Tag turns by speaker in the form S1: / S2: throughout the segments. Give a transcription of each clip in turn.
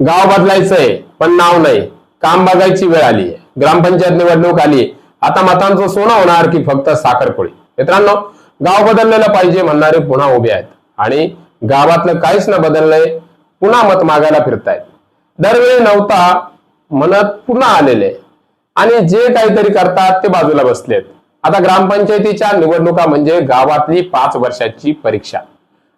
S1: गाव बदलायचंय पण नाव नाही. काम बघायची वेळ आली आहे ग्रामपंचायत निवडणूक आली आता मतांचं सोनं होणार की फक्त साखरपोळी मित्रांनो गाव बदललेलं पाहिजे म्हणणारे पुन्हा उभे आहेत. आणि गावातलं काहीच न बदललंय पुन्हा मत मागायला फिरतायत. दरवेळी नव्हता मनात पुन्हा आलेले. आणि जे काहीतरी करतात ते बाजूला बसलेत. आता ग्रामपंचायतीच्या निवडणुका म्हणजे गावातली पाच वर्षाची परीक्षा.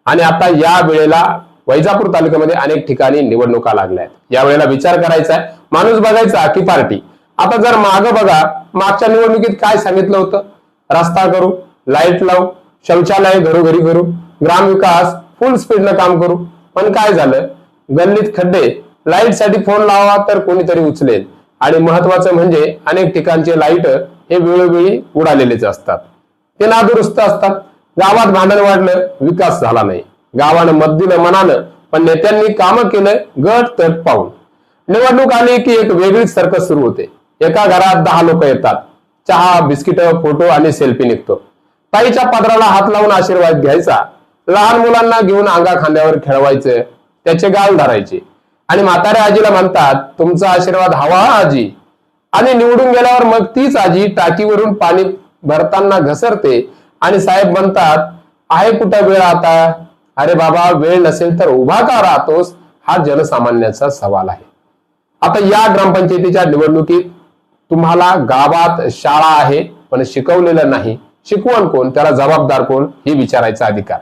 S1: आणि आता या वेळेला वैजापूर तालुक्यामध्ये अनेक ठिकाणी निवडणुका लागल्या आहेत. या वेळेला विचार करायचा आहे. माणूस बघायचा की पार्टी. आता जर माग बघा मागच्या निवडणुकीत काय सांगितलं होतं? रस्ता करू लाइट लावू शौचालय घरोघरी करू ग्रामविकास फुल स्पीडनं काम करू. पण काय झालं? गल्लीत खड्डे लाइटसाठी फोन लावा तर कोणीतरी उचलेल. आणि महत्वाचं म्हणजे अनेक ठिकाणचे लाइट हे वेळोवेळी उडालेलेच असतात. ते नादुरुस्त असतात. गावात भांडण वाढलं विकास झाला नाही. गावानं मत दिलं मनानं. पण नेत्यांनी कामं केलं गट तट पाहून. निवडणूक आली की एक वेगळीच सर्कस सुरू होते. एका घरात दहा लोक येतात. चहा बिस्किट फोटो आणि सेल्फी निघतो. ताईच्या पदराला हात लावून आशीर्वाद घ्यायचा. लहान मुलांना घेऊन अंगा खांद्यावर खेळवायचं. त्याचे गाल धरायचे. आणि म्हाताऱ्या आजीला म्हणतात तुमचा आशीर्वाद हवा हा आजी. आणि निवडून गेल्यावर मग तीच आजी टाकीवरून पाणी भरताना घसरते. आणि साहेब म्हणतात आहे कुठं वेळ आता? अरे बाबा वेळ नसेल तर उभा का राहतोस? हा जनसामान्याचा सवाल आहे. आता या ग्रामपंचायतीच्या निवडणुकीत तुम्हाला गावात शाळा आहे पण शिकवलेलं नाही. शिकवण कोण? त्याला जबाबदार कोण? हे विचारायचा अधिकार.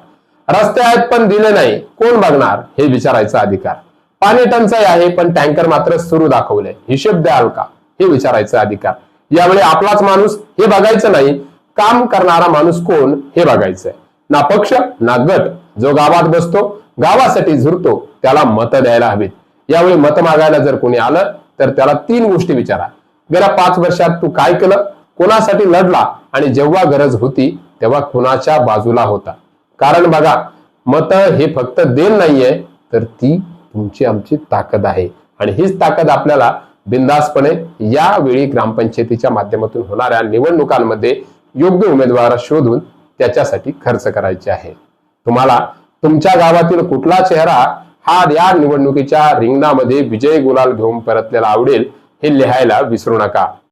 S1: रस्ते आहेत पण दिले नाही. कोण बघणार? हे विचारायचा अधिकार. पाणी टंचाई आहे पण टँकर मात्र सुरू दाखवले. हिशेब द्याल का? हे विचारायचा अधिकार. यावेळी आपलाच माणूस हे बघायचं नाही. काम करणारा माणूस कोण? हे बघायचंय. ना पक्ष ना गट. जो गावात बसतो गावासाठी झुरतो त्याला मतं द्यायला हवीत. यावेळी मत मागायला जर कोणी आलं तर त्याला तीन गोष्टी विचारा. गेल्या पाच वर्षात तू काय केलं? कोणासाठी लढला? आणि जेव्हा गरज होती तेव्हा कुणाच्या बाजूला होता? कारण बघा मत हे फक्त देण नाहीये तर ती तुमची आमची ताकद आहे. आणि हीच ताकद आपल्याला बिंदासपणे यावेळी ग्रामपंचायतीच्या माध्यमातून होणाऱ्या निवडणुकांमध्ये योग्य उमेदवार शोधून त्याच्यासाठी खर्च करायचे आहे. तुम्हाला तुमच्या गावातील कुठला चेहरा हा या निवडणुकीच्या रिंगणामध्ये विजय गुलाल घेऊन परतलेला आवडेल हे लिहायला विसरू नका.